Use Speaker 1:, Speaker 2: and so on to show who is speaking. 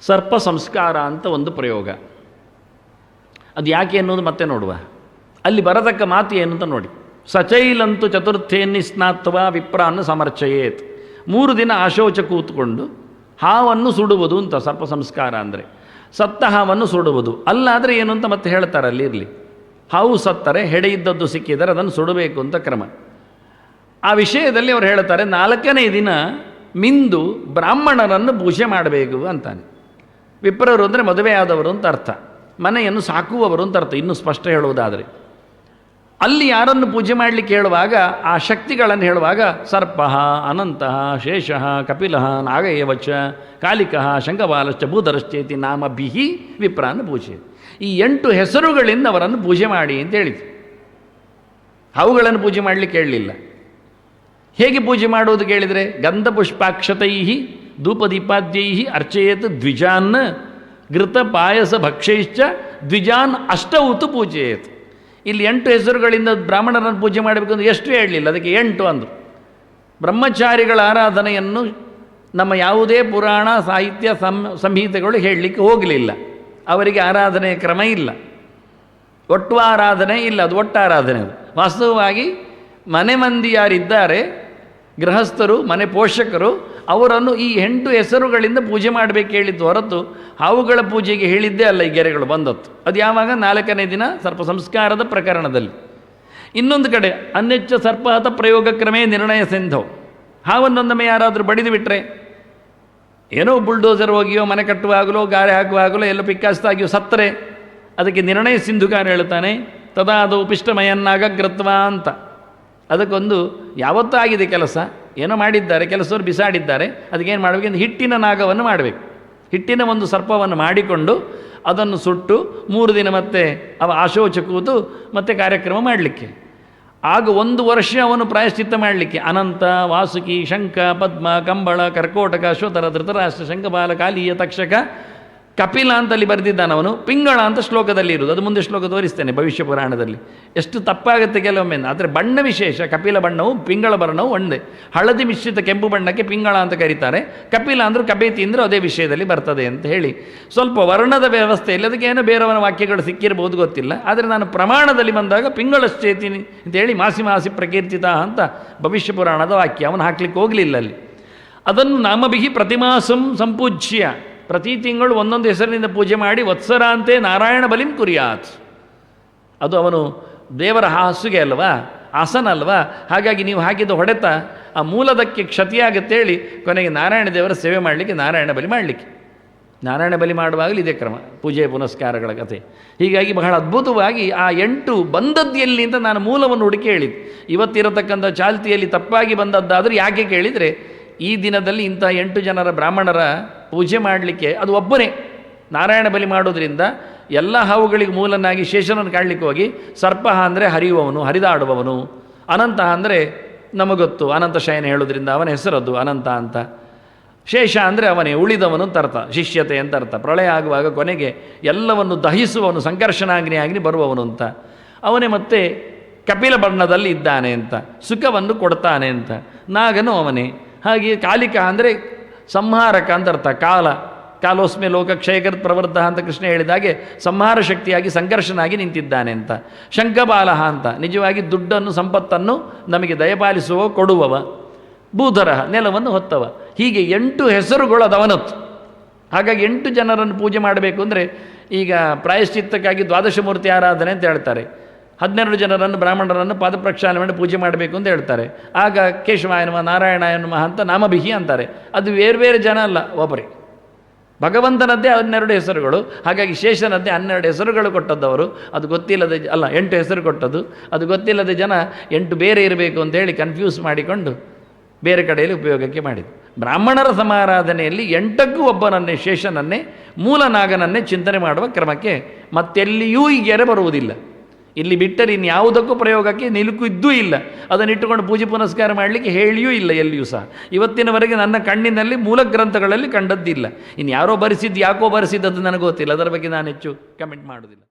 Speaker 1: ಸರ್ಪ ಸಂಸ್ಕಾರ ಅಂತ ಒಂದು ಪ್ರಯೋಗ. ಅದು ಯಾಕೆ ಅನ್ನೋದು ಮತ್ತೆ ನೋಡುವ. ಅಲ್ಲಿ ಬರತಕ್ಕ ಮಾತು ಏನು ಅಂತ ನೋಡಿ. ಸಚೈಲಂತು ಚತುರ್ಥೇನ್ನಿ ಸ್ನಾತ್ವ ವಿಪ್ರಾನ್ನು ಸಮರ್ಚಯೇತ್. ಮೂರು ದಿನ ಆಶೋಚ ಕೂತ್ಕೊಂಡು ಹಾವನ್ನು ಸುಡುವುದು ಅಂತ ಸರ್ಪ ಸಂಸ್ಕಾರ ಅಂದರೆ. ಸತ್ತ ಹಾವನ್ನು ಸುಡುವುದು. ಅಲ್ಲಾದರೆ ಏನು ಅಂತ ಮತ್ತೆ ಹೇಳ್ತಾರೆ ಅಲ್ಲಿ ಇರಲಿ. ಹಾವು ಸತ್ತರೆ, ಹೆಡೆ ಇದ್ದದ್ದು ಸಿಕ್ಕಿದರೆ ಅದನ್ನು ಸುಡಬೇಕು ಅಂತ ಕ್ರಮ. ಆ ವಿಷಯದಲ್ಲಿ ಅವರು ಹೇಳ್ತಾರೆ, ನಾಲ್ಕನೇ ದಿನ ಮಿಂದು ಬ್ರಾಹ್ಮಣರನ್ನು ಪೂಜೆ ಮಾಡಬೇಕು ಅಂತಾನೆ. ವಿಪ್ರರು ಅಂದರೆ ಮದುವೆಯಾದವರು ಅಂತ ಅರ್ಥ. ಮನೆಯನ್ನು ಸಾಕುವವರು ಅಂತ ಅರ್ಥ. ಇನ್ನೂ ಸ್ಪಷ್ಟ ಹೇಳುವುದಾದರೆ. ಅಲ್ಲಿ ಯಾರನ್ನು ಪೂಜೆ ಮಾಡಲಿಕ್ಕೆ ಹೇಳುವಾಗ, ಆ ಶಕ್ತಿಗಳನ್ನು ಹೇಳುವಾಗ, ಸರ್ಪ, ಅನಂತ, ಶೇಷ, ಕಪಿಲ, ನಾಗಯವಚ, ಕಾಲಿಕ, ಶಂಖಬಾಲಶ್ಚ ಭೂಧರಶ್ಚೇತಿ ನಾಮ ಬಿಹಿ ವಿಪ್ರಾನ ಪೂಜೆ. ಈ ಎಂಟು ಹೆಸರುಗಳಿಂದ ಅವರನ್ನು ಪೂಜೆ ಮಾಡಿ ಅಂತ ಹೇಳಿತು ಅವುಗಳನ್ನು ಪೂಜೆ ಮಾಡಲಿಕ್ಕೆ ಹೇಳಲಿಲ್ಲ. ಹೇಗೆ ಪೂಜೆ ಮಾಡುವುದು ಕೇಳಿದರೆ ಗಂಧ ಪುಷ್ಪಾಕ್ಷತೈ ಧೂಪದೀಪಾದ್ಯೈ ಅರ್ಚಯೇತ್ ದ್ವಿಜಾನ್ ಘೃತ ಪಾಯಸ ಭಕ್ಷೈಶ್ಚ ದ್ವಿಜಾನ್ ಅಷ್ಟೌತು ಪೂಜೆಯೇತ್. ಇಲ್ಲಿ ಎಂಟು ಹೆಸರುಗಳಿಂದ ಬ್ರಾಹ್ಮಣರನ್ನು ಪೂಜೆ ಮಾಡಬೇಕು ಅಂತ ಎಷ್ಟು ಹೇಳಲಿಲ್ಲ, ಅದಕ್ಕೆ ಎಂಟು ಅಂದರು. ಬ್ರಹ್ಮಚಾರಿಗಳ ಆರಾಧನೆಯನ್ನು ನಮ್ಮ ಯಾವುದೇ ಪುರಾಣ, ಸಾಹಿತ್ಯ, ಸಂ, ಸಂಹಿತೆಗಳು ಹೇಳಲಿಕ್ಕೆ ಹೋಗಲಿಲ್ಲ. ಅವರಿಗೆ ಆರಾಧನೆಯ ಕ್ರಮ ಇಲ್ಲ. ಒಟ್ಟು ಆರಾಧನೆ ಇಲ್ಲ, ಅದು ಒಟ್ಟು ಆರಾಧನೆ ಅದು. ವಾಸ್ತವವಾಗಿ ಮನೆ ಮಂದಿ ಯಾರಿದ್ದಾರೆ ಗೃಹಸ್ಥರು, ಮನೆ ಪೋಷಕರು ಅವರನ್ನು ಈ ಎಂಟು ಹೆಸರುಗಳಿಂದ ಪೂಜೆ ಮಾಡಬೇಕು ಹೇಳಿದ್ದು ಹೊರತು ಹಾವುಗಳ ಪೂಜೆಗೆ ಹೇಳಿದ್ದೇ ಅಲ್ಲ ಈ ಗೆರೆಗಳು ಬಂದತ್ತು ಅದು ಯಾವಾಗ? ನಾಲ್ಕನೇ ದಿನ ಸರ್ಪ ಸಂಸ್ಕಾರದ ಪ್ರಕರಣದಲ್ಲಿ. ಇನ್ನೊಂದು ಕಡೆ ಅನ್ಯಚ್ಚ ಸರ್ಪಹತ ಪ್ರಯೋಗ ಕ್ರಮೇ ನಿರ್ಣಯ ಸಿಂಧವು ಹಾವನ್ನೊಂದೊಮ್ಮೆ ಯಾರಾದರೂ ಬಡಿದು ಬಿಟ್ಟರೆ ಏನೋ ಬುಲ್ಡೋಸರ್ ಹೋಗಿಯೋ, ಮನೆ ಕಟ್ಟುವಾಗಲೋ ಗಾರೆ ಹಾಕುವಾಗಲೋ ಎಲ್ಲ ಪಿಕ್ಕಾಸ್ತಾಗಿಯೋ ಸತ್ತರೆ, ಅದಕ್ಕೆ ನಿರ್ಣಯ ಸಿಂಧುಕಾರ ಹೇಳ್ತಾನೆ ಉಪಿಷ್ಟಮಯನ್ನಾಗ ಪಿಷ್ಟಮಯನ್ನಾಗಗ್ರತ್ವ ಅಂತ. ಅದಕ್ಕೊಂದು ಯಾವತ್ತೂ ಆಗಿದೆ ಕೆಲಸ. ಏನೋ ಮಾಡಿದ್ದಾರೆ ಕೆಲಸವರು ಬಿಸಾಡಿದ್ದಾರೆ ಅದಕ್ಕೇನು ಮಾಡಬೇಕು? ಹಿಟ್ಟಿನ ನಾಗವನ್ನು ಮಾಡಬೇಕು. ಹಿಟ್ಟಿನ ಒಂದು ಸರ್ಪವನ್ನು ಮಾಡಿಕೊಂಡು ಅದನ್ನು ಸುಟ್ಟು ಮೂರು ದಿನ ಮತ್ತೆ ಅವ ಆಶೋಚ ಮತ್ತೆ ಕಾರ್ಯಕ್ರಮ ಮಾಡಲಿಕ್ಕೆ. ಆಗ ಒಂದು ವರ್ಷ ಅವನು ಪ್ರಾಯಶ್ಚಿತ್ತ ಮಾಡಲಿಕ್ಕೆ. ಅನಂತ, ವಾಸುಕಿ, ಶಂಖ, ಪದ್ಮ, ಕಂಬಳ, ಕರ್ಕೋಟಕ ಅಶ್ವತರ ಧೃತರಾಷ್ಟ್ರ ಶಂಕಬಾಲ ಕಾಲಿಯ, ತಕ್ಷಕ ಕಪಿಲ ಅಂತಲ್ಲಿ ಬರೆದಿದ್ದಾನೆ ಅವನು, ಪಿಂಗಳ ಅಂತ ಶ್ಲೋಕದಲ್ಲಿ ಇರುವುದು. ಅದು ಮುಂದೆ ಶ್ಲೋಕ ತೋರಿಸ್ತೇನೆ ಭವಿಷ್ಯ ಪುರಾಣದಲ್ಲಿ. ಎಷ್ಟು ತಪ್ಪಾಗುತ್ತೆ ಕೆಲವೊಮ್ಮೆ ಆದರೆ ಬಣ್ಣ ವಿಶೇಷ, ಕಪಿಲ ಬಣ್ಣವು ಪಿಂಗಳ ಬಣ್ಣವು ಒಂದೇ. ಹಳದಿ ಮಿಶ್ರಿತ ಕೆಂಪು ಬಣ್ಣಕ್ಕೆ ಪಿಂಗಳ ಅಂತ ಕರೀತಾರೆ. ಕಪಿಲ ಅಂದರೂ ಕಬೇತಿ ಅಂದರೆ ಅದೇ ವಿಷಯದಲ್ಲಿ ಬರ್ತದೆ ಅಂತ ಹೇಳಿ. ಸ್ವಲ್ಪ ವರ್ಣದ ವ್ಯವಸ್ಥೆಯಲ್ಲಿ ಅದಕ್ಕೆ ಏನೋ ಬೇರೆಯವನ ವಾಕ್ಯಗಳು ಸಿಕ್ಕಿರಬಹುದು ಗೊತ್ತಿಲ್ಲ. ಆದರೆ ನಾನು ಪ್ರಮಾಣದಲ್ಲಿ ಬಂದಾಗ ಪಿಂಗಳಶ್ಚೇತಿನಿ ಅಂತೇಳಿ ಮಾಸಿ ಮಾಸಿ ಪ್ರಕೀರ್ತಿತ ಅಂತ ಭವಿಷ್ಯ ಪುರಾಣದ ವಾಕ್ಯ. ಅವನು ಹಾಕ್ಲಿಕ್ಕೆ ಹೋಗಲಿಲ್ಲ ಅಲ್ಲಿ. ಅದನ್ನು ನಾಮಬಿಹಿ ಪ್ರತಿಮಾಸಂ ಸಂಪೂಜ್ಯ. ಪ್ರತಿ ತಿಂಗಳು ಒಂದೊಂದು ಹೆಸರಿನಿಂದ ಪೂಜೆ ಮಾಡಿ ವತ್ಸರಾಂತೆ ನಾರಾಯಣ ಬಲಿಂ ಕುರಿಯಾತ್. ಅದು ಅವನು ದೇವರ ಹಾಸುಗೆ ಅಲ್ವಾ? ಆಸನ ಅಲ್ವಾ? ಹಾಗಾಗಿ ನೀವು ಹಾಕಿದ ಹೊಡೆತ ಆ ಮೂಲದಕ್ಕೆ ಕ್ಷತಿಯಾಗತ್ತೇಳಿ ಕೊನೆಗೆ ನಾರಾಯಣ ದೇವರ ಸೇವೆ ಮಾಡಲಿಕ್ಕೆ, ನಾರಾಯಣ ಬಲಿ ಮಾಡಲಿಕ್ಕೆ. ನಾರಾಯಣ ಬಲಿ ಮಾಡುವಾಗಲೂ ಇದೇ ಕ್ರಮ, ಪೂಜೆ, ಪುನಸ್ಕಾರಗಳ ಕಥೆ. ಹೀಗಾಗಿ ಬಹಳ ಅದ್ಭುತವಾಗಿ ಆ ಎಂಟು ಬಂದದ್ದು ಎಲ್ಲಿ ಅಂತ ನಾನು ಮೂಲವನ್ನು ಹುಡುಕಿ ಹೇಳಿದ್ದು. ಇವತ್ತಿರತಕ್ಕಂಥ ಚಾಲ್ತಿಯಲ್ಲಿ ತಪ್ಪಾಗಿ ಬಂದದ್ದಾದರೂ ಯಾಕೆ ಕೇಳಿದರೆ ಈ ದಿನದಲ್ಲಿ ಇಂಥ ಎಂಟು ಜನರ ಬ್ರಾಹ್ಮಣರ ಪೂಜೆ ಮಾಡಲಿಕ್ಕೆ ಅದು ಒಬ್ಬನೇ. ನಾರಾಯಣ ಬಲಿ ಮಾಡೋದ್ರಿಂದ ಎಲ್ಲ ಹಾವುಗಳಿಗೆ ಮೂಲನಾಗಿ ಶೇಷನನ್ನು ಕಾಣಲಿಕ್ಕೆ ಹೋಗಿ ಸರ್ಪ ಅಂದರೆ ಹರಿಯುವವನು, ಹರಿದಾಡುವವನು. ಅನಂತ ಅಂದರೆ ನಮಗೊತ್ತು, ಅನಂತ ಶಯನ ಹೇಳೋದ್ರಿಂದ ಅವನ ಹೆಸರದ್ದು ಅನಂತ ಅಂತ. ಶೇಷ ಅಂದರೆ ಅವನೇ, ಉಳಿದವನು ಅರ್ಥ ಶಿಷ್ಯತೆ ಅಂತ ಅರ್ಥ. ಪ್ರಳಯ ಆಗುವಾಗ ಕೊನೆಗೆ ಎಲ್ಲವನ್ನು ದಹಿಸುವವನು, ಸಂಕರ್ಷಣಾಗ್ನಿ ಆಗ್ನಿ ಬರುವವನು ಅಂತ. ಅವನೇ ಮತ್ತೆ ಕಪಿಲ ಬಣ್ಣದಲ್ಲಿ ಇದ್ದಾನೆ ಅಂತ, ಸುಖವನ್ನು ಕೊಡ್ತಾನೆ ಅಂತ. ನಾಗನು ಅವನೇ. ಹಾಗೆ ಕಾಲಿಕ ಅಂದರೆ ಸಂಹಾರಕ ಅಂತ ಅರ್ಥ, ಕಾಲ, ಕಾಲೋಸ್ಮೆ ಲೋಕ ಕ್ಷಯಕರ್ ಪ್ರವೃದ್ಧ ಅಂತ ಕೃಷ್ಣ ಹೇಳಿದಾಗೆ ಸಂಹಾರ ಶಕ್ತಿಯಾಗಿ ಸಂಘರ್ಷನಾಗಿ ನಿಂತಿದ್ದಾನೆ ಅಂತ. ಶಂಖಬಾಲಹ ಅಂತ, ನಿಜವಾಗಿ ದುಡ್ಡನ್ನು ಸಂಪತ್ತನ್ನು ನಮಗೆ ದಯಪಾಲಿಸುವ ಕೊಡುವವ ಭೂಧರ ನೆಲವನ್ನು ಹೊತ್ತವ. ಹೀಗೆ ಎಂಟು ಹೆಸರುಗಳು ಅದವನತ್ತು. ಹಾಗಾಗಿ ಎಂಟು ಜನರನ್ನು ಪೂಜೆ ಮಾಡಬೇಕು ಅಂದರೆ ಈಗ ಪ್ರಾಯಶ್ಚಿತ್ತಕ್ಕಾಗಿ ದ್ವಾದಶ ಮೂರ್ತಿ ಆರಾಧನೆ ಅಂತ ಹೇಳ್ತಾರೆ. ಹನ್ನೆರಡು ಜನರನ್ನು ಬ್ರಾಹ್ಮಣರನ್ನು ಪಾದ ಪ್ರಕ್ಷಾಲನೆ ಮಾಡಿ ಪೂಜೆ ಮಾಡಬೇಕು ಅಂತ ಹೇಳ್ತಾರೆ. ಆಗ ಕೇಶವಾಯನಮ ನಾರಾಯಣಾಯನಮ ಅಂತ ನಾಮಭಿಹಿ ಅಂತಾರೆ. ಅದು ಬೇರೆ ಬೇರೆ ಜನ ಅಲ್ಲ, ಒಬ್ಬರೇ. ಭಗವಂತನದ್ದೇ ಹನ್ನೆರಡು ಹೆಸರುಗಳು, ಹಾಗಾಗಿ ಶೇಷನದ್ದೇ ಹನ್ನೆರಡು ಹೆಸರುಗಳು ಕೊಟ್ಟದ್ದವರು. ಅದು ಗೊತ್ತಿಲ್ಲದೆ ಅಲ್ಲ, ಎಂಟು ಹೆಸರು ಕೊಟ್ಟದ್ದು. ಅದು ಗೊತ್ತಿಲ್ಲದೆ ಜನ ಎಂಟು ಬೇರೆ ಇರಬೇಕು ಅಂತೇಳಿ ಕನ್ಫ್ಯೂಸ್ ಮಾಡಿಕೊಂಡು ಬೇರೆ ಕಡೆಯಲ್ಲಿ ಉಪಯೋಗಕ್ಕೆ ಮಾಡಿದ್ರು ಬ್ರಾಹ್ಮಣರ ಸಮಾರಾಧನೆಯಲ್ಲಿ ಎಂಟಕ್ಕೂ ಒಬ್ಬನನ್ನೇ, ಶೇಷನನ್ನೇ ಮೂಲನಾಗನನ್ನೇ ಚಿಂತನೆ ಮಾಡುವ ಕ್ರಮಕ್ಕೆ ಮತ್ತೆಲ್ಲಿಯೂ ಈ ಗೆರೆ ಬರುವುದಿಲ್ಲ. ಇಲ್ಲಿ ಬಿಟ್ಟರೆ ಇನ್ಯಾವುದಕ್ಕೂ ಪ್ರಯೋಗಕ್ಕೆ ನಿಲುಕು ಇದ್ದೂ ಇಲ್ಲ. ಅದನ್ನಿಟ್ಟುಕೊಂಡು ಪೂಜೆ ಪುನಸ್ಕಾರ ಮಾಡಲಿಕ್ಕೆ ಹೇಳಿಯೂ ಇಲ್ಲ ಎಲ್ಲಿಯೂ ಸಹ. ಇವತ್ತಿನವರೆಗೆ ನನ್ನ ಕಣ್ಣಿನಲ್ಲಿ ಮೂಲ ಗ್ರಂಥಗಳಲ್ಲಿ ಕಂಡದ್ದಿಲ್ಲ ಇನ್ನು ಬರೆಸಿದ್ದು, ಯಾಕೋ ಬರೆಸಿದ್ದದ್ದು ನನಗೆ ಗೊತ್ತಿಲ್ಲ. ಅದರ ಬಗ್ಗೆ ನಾನು ಹೆಚ್ಚು ಕಮೆಂಟ್ ಮಾಡೋದಿಲ್ಲ